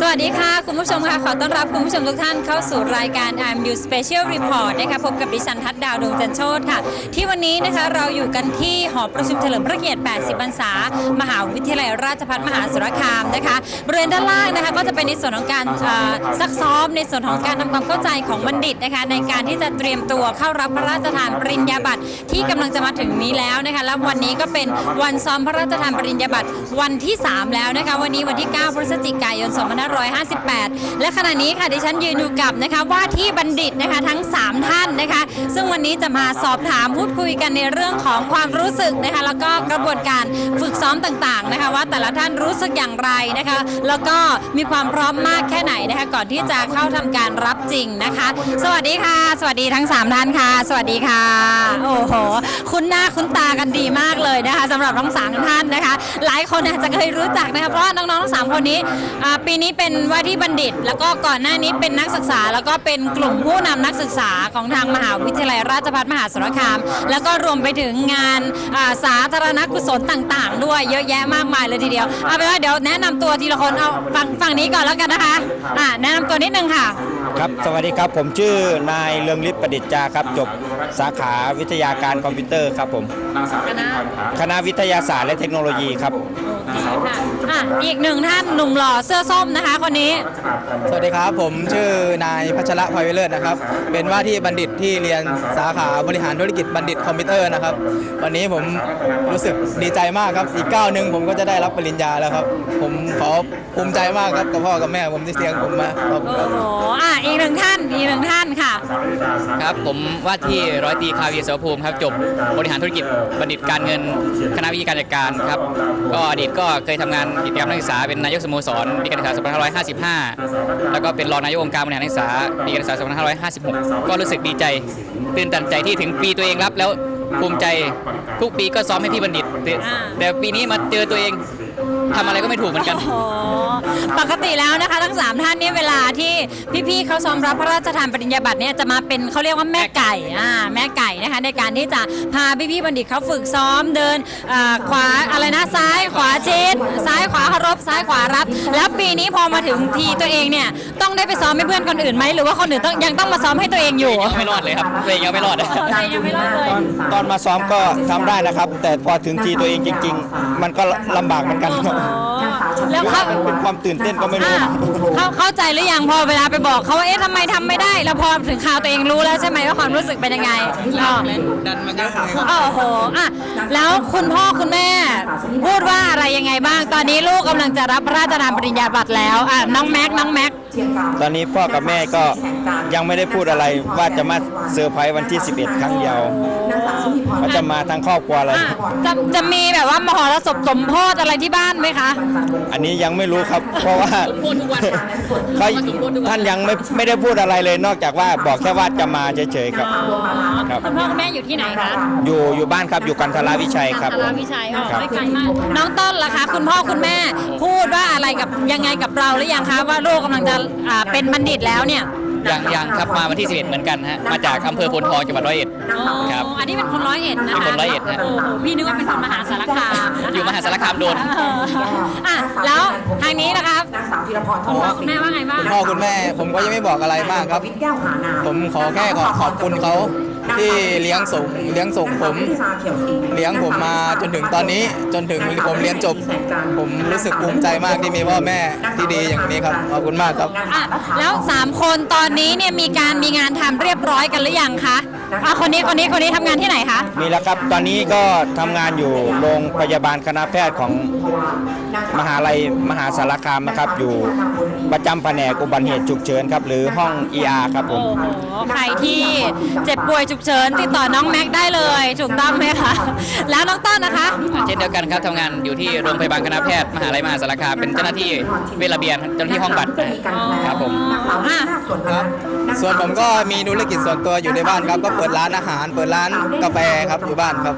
สวัสดีค่ะ คุณผู้ชมค่ะ ขอต้อนรับคุณผู้ชมทุกท่านเข้าสู่รายการ I'm You Special Report นะคะพบกับดิฉันทัศน์ดาวดวงจันโชตค่ะ ที่วันนี้นะคะเราอยู่กันที่หอประชุมเฉลิมพระเกียรติ 80 พรรษา มหาวิทยาลัยราชภัฏมหาสารคามนะคะบริเวณด้านล่างนะคะก็จะเป็นในส่วนของการซักซ้อมในส่วนของการทำความเข้าใจของบัณฑิตนะคะในการที่จะเตรียมตัวเข้ารับพระราชทานปริญญาบัตรที่กำลังจะมาถึงนี้แล้วนะคะแล้ววันนี้ก็เป็นวันซ้อมพระราชทานปริญญาบัตรวันที่ 3 แล้วนะคะวันนี้วันที่ 9 พฤศจิกกายน 2558 และขณะนี้ค่ะดิฉันยืนอยู่กับนะคะว่าที่บัณฑิตนะคะทั้ง 3 ท่านนะคะ ซึ่งวันนี้จะมาสอบถามพูดคุยกันในเรื่องของความรู้สึกนะคะแล้วก็กระบวนการฝึกซ้อมต่างๆนะคะว่าแต่ละท่านรู้สึกอย่างไรนะคะ แล้วก็มีความพร้อมมากแค่ไหนนะคะก่อนที่จะเข้าทำการรับจริงนะคะ สวัสดีค่ะ สวัสดีทั้ง 3 ท่านค่ะ สวัสดีค่ะ โอ้โห คุ้นหน้าคุ้นตากันดีมากเลยนะคะสำหรับทั้งสามท่านนะคะ หลายคนอาจจะเคยรู้จักนะคะเพราะว่าน้องๆทั้งสามคนนี้อ่าปีนี้เป็นว่าที่บัณฑิต แล้วก็ก่อนหน้านี้เป็นนักศึกษา แล้วก็เป็นกลุ่มผู้นำนักศึกษาของทางมหาวิทยาลัยราชภัฏมหาสารคาม แล้วก็รวมไปถึงงานอ่าสาธารณกุศลต่างๆ ด้วยเยอะแยะมากมายเลยทีเดียวเอาเป็นว่าเดี๋ยวแนะนำตัวทีละคนเอาฝั่งฝั่งนี้ก่อนแล้วกันนะคะอ่าแนะนำตัวนิดนึงค่ะ ครับ สวัสดีครับ ผมชื่อนายเรืองฤทธิ์ประดิษฐ์จาครับ จบสาขาวิทยาการคอมพิวเตอร์ครับผม คณะคณะวิทยาศาสตร์และเทคโนโลยีครับ ค่ะ อะอีกหนึ่งท่านหนุ่มหล่อเสื้อส้มนะคะ คนนี้ สวัสดีครับ ผมชื่อนายพัชระพลอยวิเลิศนะครับ เป็นว่าที่บัณฑิตที่เรียนสาขาบริหารธุรกิจบัณฑิตคอมพิวเตอร์นะครับ วันนี้ผมรู้สึกดีใจมากครับ อีกก้าวหนึ่งผมก็จะได้รับปริญญาแล้วครับ ผมขอภูมิใจมากครับกับพ่อกับแม่ผมที่เลี้ยงผมมาขอบคุณโอ้ครับ โหอะอีกหนึ่งท่านอีกหนึ่งท่านค่ะ ครับผมว่าที่ร้อยตรีคาวีเสวภูมิครับจบบริหารธุรกิจบัณฑิตการเงินคณะวิทยาการจัดการครับ ก็อดีตก็เคยทำงานกิจกรรมนักศึกษาเป็นนายกสโมสรปีการศึกษา 2555 แล้วก็เป็นรองนายกองค์การบริหารนักศึกษาปีการศึกษา 2556 ก็รู้สึกดีใจ ตื่นตันใจที่ถึงปีตัวเองรับแล้วภูมิใจทุกปีก็ซ้อมให้พี่บัณฑิต แต่ปีนี้มาเจอตัวเองทำอะไรก็ไม่ถูกเหมือนกันอ้โห ปกติแล้วนะคะ ทั้ง 3 ท่านเนี่ยเวลาที่พี่ๆเขาซ้อมรับพระราชทานปริญญาบัตรเนี่ยจะมาเป็นเขาเรียกว่าแม่ไก่อ่าแม่ไก่นะคะในการที่จะพาพี่ๆบัณฑิตเขาฝึกซ้อมเดินอ่าขวาอะไรนะซ้ายขวาชิดซ้ายขวาเคารพซ้ายขวารับ แล้วปีนี้พอมาถึงทีตัวเองเนี่ยต้องได้ไปซ้อมให้เพื่อนคนอื่นไหมหรือว่าคนอื่นต้องยังต้องมาซ้อมให้ตัวเองอยู่ยังไม่รอดเลยครับตัวเองยังไม่รอดโอ้โหตัวเองยังไม่รอดเลยตอนตอนมาซ้อมก็ทำได้นะครับ แต่พอถึงทีตัวเองจริง ๆ มันก็ลำบากเหมือนกันครับ แล้วเขามันเป็นความตื่นเต้นก็ไม่รู้ อะเขาเข้าใจหรือยังพอเวลาไปบอกเขาว่าเอ๊ะทำไมทำไม่ได้แล้วพอถึงข่าวตัวเองรู้แล้วใช่ไหมว่าความรู้สึกเป็นยังไงอ๋อดันมาเยอะเลยครับโอ้โหอะแล้วคุณพ่อคุณแม่ พูดว่าอะไรยังไงบ้าง ตอนนี้ลูกกำลังจะรับพระราชทานปริญญาบัตรแล้วอะน้องแม็กน้องแม็ก ตอนนี้พ่อกับแม่ก็ยังไม่ได้พูดอะไรว่าจะมาเซอร์ไพรส์วันที่ 11 ครั้งเดียว ว่าจะมาทั้งครอบครัวเลย อะจะจะมีแบบว่ามหรสพสมโพธอะไรที่บ้านไหมคะ อันนี้ยังไม่รู้ครับ เพราะว่าพูดทุกวันเขาท่านยังไม่ไม่ได้พูดอะไรเลย นอกจากว่าบอกแค่ว่าจะมาเฉยๆครับ ครับ คุณพ่อคุณแม่อยู่ที่ไหนคะอยู่อยู่บ้านครับอยู่กันทราวิชัยครับสาราวิชัยอ๋อครับ ไม่ไกลมากน้องต้นล่ะคะ คุณพ่อคุณแม่พูดว่าอะไรกับยังไงกับเราหรือยังคะว่าลูกกำลังจะอ่าเป็นบัณฑิตแล้วเนี่ย ยังยังครับมาวันที่11เหมือนกันฮะมาจากอำเภอโพนทองจังหวัดร้อยเอ็ดครับ อ๋ออันนี้เป็นคนร้อยเอ็ดนะคะเป็นคนร้อยเอ็ดฮะ โอ้โหพี่นึกว่าเป็นคนมหาสารคามนะคะอยู่มหาสารคามโดน เอออะแล้วทางนี้นะครับคุณพ่อคุณแม่ว่าไงบ้าง คุณพ่อคุณแม่ผมก็ยังไม่บอกอะไรมากครับ ผมขอแค่ขอขอบคุณเขา ที่เลี้ยงส่งเลี้ยงส่งผม เลี้ยงผมมาจนถึงตอนนี้จนถึงผมเรียนจบ ผมรู้สึกภูมิใจมากที่มีพ่อแม่ที่ดีอย่างนี้ครับขอบคุณมากครับ อะแล้วสามคนตอนนี้เนี่ยมีการมีงานทำเรียบร้อยกันหรือยังคะอะคนนี้คนนี้คนนี้ทำงานที่ไหนคะ มีแล้วครับ ตอนนี้ก็ทำงานอยู่โรงพยาบาลคณะแพทย์ของมหาลัยมหาสารคามนะครับ อยู่ ประจำแผนกอุบัติเหตุฉุกเฉินครับหรือห้อง ER ครับผม โอ้โหใครที่เจ็บป่วยฉุกเฉินติดต่อน้องแม็กได้เลยถูกต้องไหมคะแล้วน้องต้นนะคะ เช่นเดียวกันครับทำงานอยู่ที่โรงพยาบาลคณะแพทย์มหาลัยมหาสารคามเป็นเจ้าหน้าที่เวชระเบียนเจ้าหน้าที่ห้องบัตรครับผม อะ ครับส่วนผมก็มีธุรกิจส่วนตัวอยู่ในบ้านครับ ก็เปิดร้านอาหาร เปิดร้านกาแฟครับอยู่บ้านครับ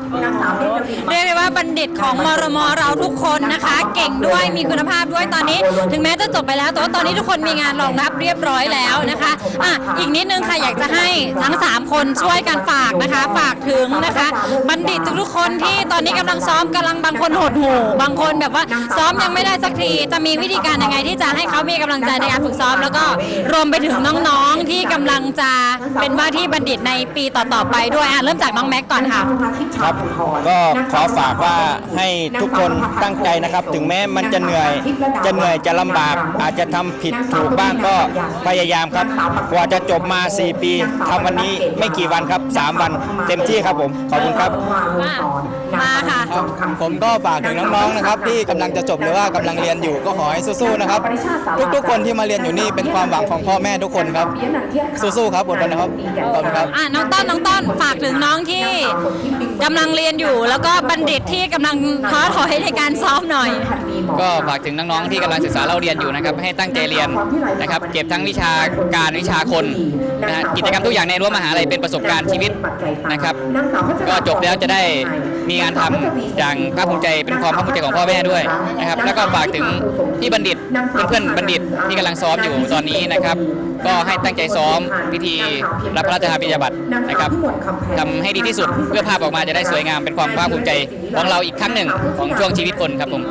เรียกได้ว่าบัณฑิตของมรมเราทุกคนนะคะ เก่งด้วยมีคุณภาพด้วยตอนนี้ ถึงแม้จะจบไปแล้วแต่ว่าตอนอนนี้ทุกคนมีงานรองรับเรียบร้อยแล้วนะคะอะอีกนิดนึงค่ะอยากจะให้ทั้ง 3 คนช่วยกันฝากนะคะ ฝากถึงนะคะ บัณฑิตทุกๆคนที่ตอนนี้กำลังซ้อมกำลังบางคนหดหูบางคนแบบว่าซ้อมยังไม่ได้สักทีจะมีวิธีการยังไงที่จะให้เขามีกำลังใจในการฝึกซ้อม แล้วก็รวมไปถึงน้องๆที่กำลังจะเป็นว่าที่บัณฑิตในปีต่อๆไปด้วยอะเริ่มจากน้องแม็กก่อนค่ะครับก็ขอฝากว่าให้ทุกคนตั้งใจนะครับ ถึงแม้มันจะเหนื่อยจะเหนื่อยจะลำบากอาจจะทำผิดถูกบ้างก็พยายามครับ กว่าจะจบมา 4 ปีทำวันนี้ไม่กี่วันครับ 3 วันเต็มที่ครับผม ขอบคุณครับมามาค่ะ ผมก็ฝากถึงน้องๆนะครับ ที่กำลังจะจบหรือว่ากำลังเรียนอยู่ก็ขอให้สู้ๆนะครับ ทุกๆคนที่มาเรียนอยู่นี่เป็นความหวังของพ่อแม่ทุกคนครับ สู้ๆครับอดทนนะครับขอบคุณครับ อะน้องต้นน้องต้นฝากถึงน้องที่กำลังเรียนอยู่ แล้วก็บัณฑิตที่กำลังท้อถอยในการซ้อมหน่อย ก็ฝากถึงน้องๆที่กำลังศึกษาเราเรียนอยู่นะครับ ให้ตั้งใจเรียนนะครับเก็บทั้งวิชาการวิชาคนนะฮะกิจกรรมทุกอย่างในรั้วมหาลัยเป็นประสบการณ์ชีวิตนะครับ ก็จบแล้วจะได้ มีงานทำอย่างภาคภูมิใจเป็นความภาคภูมิใจของพ่อแม่ด้วยนะครับ แล้วก็ฝากถึงที่บัณฑิตเพื่อนๆบัณฑิตที่กำลังซ้อมอยู่ตอนนี้นะครับ ก็ให้ตั้งใจซ้อมพิธีรับพระราชทานปริญญาบัตรนะครับทำให้ดีที่สุดเพื่อภาพออกมาจะได้สวยงามเป็นความภาคภูมิใจของเราอีกครั้งหนึ่งของช่วงชีวิตคนครับผม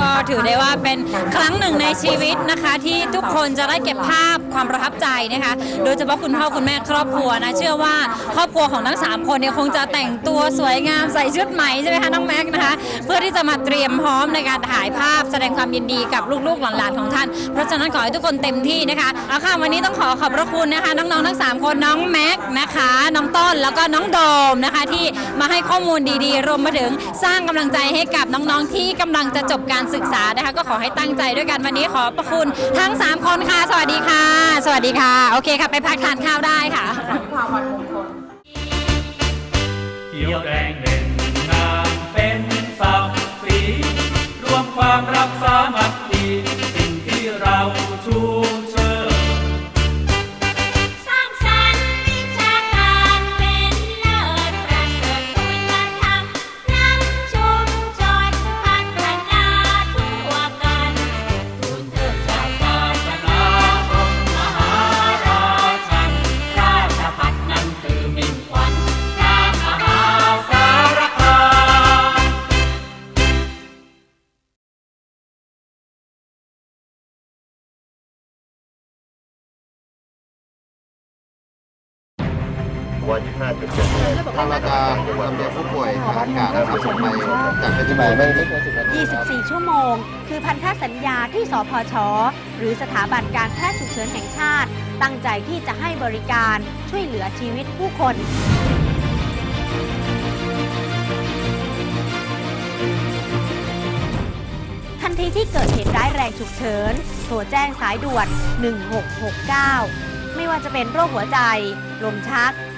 ก็ถือได้ว่าเป็นครั้งหนึ่งในชีวิตนะคะ ที่ทุกคนจะได้เก็บภาพความประทับใจนะคะ โดยเฉพาะคุณพ่อคุณแม่ครอบครัวนะเชื่อว่าครอบครัวของทั้งสามคนเนี่ยคงจะแต่งตัวสวยงามใส่ชุดใหม่ใช่ไหมคะน้องแม็กนะคะ เพื่อที่จะมาเตรียมพร้อมในการถ่ายภาพแสดงความยินดีกับลูกๆหลานๆของท่าน เพราะฉะนั้นขอให้ทุกคนเต็มที่นะคะเอาค่ะวันนี้ต้องขอขอบพระคุณนะคะ น้องๆทั้งสามคนน้องแม็กนะคะน้องต้นแล้วก็น้องโดมนะคะ ที่มาให้ข้อมูลดีๆ รวมมาถึงสร้างกำลังใจให้กับน้องๆที่กำลังจะจบการศึกษานะคะ ก็ขอให้ตั้งใจด้วยกันวันนี้ขอบพระคุณทั้ง 3 คนค่ะ สวัสดีค่ะ สวัสดีค่ะโอเคค่ะ ไปพักทานข้าวได้ค่ะ เขียวแดงเด่นง ความรักสามัคคีสิ่งที่เราชู วันที่5จุดเจ็ดทางเราจะลำเลียงผู้ป่วยทางอากาศนะครับส่งไปจากเพชรบูรณ์24 ชั่วโมง คือพันธสัญญาที่สพช หรือสถาบันการแพทย์ฉุกเฉินแห่งชาติ ตั้งใจที่จะให้บริการช่วยเหลือชีวิตผู้คนทันทีที่เกิดเหตุร้ายแรงฉุกเฉิน โทรแจ้งสายด่วน 1669 ไม่ว่าจะเป็นโรคหัวใจ ลมชัก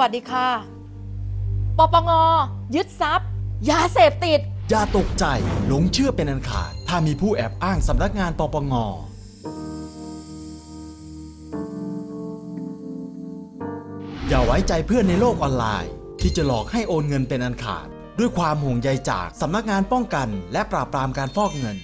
วัสดีค่ะ ปปง ยึดทรัพย์ยาเสพติด อย่าตกใจหลงเชื่อเป็นอันขาด ถ้ามีผู้แอบอ้างสำนักงานปปง อย่าไว้ใจเพื่อนในโลกออนไลน์ ที่จะหลอกให้โอนเงินเป็นอันขาด ด้วยความห่วงใยจากสำนักงานป้องกัน และปราบปรามการฟอกเงิน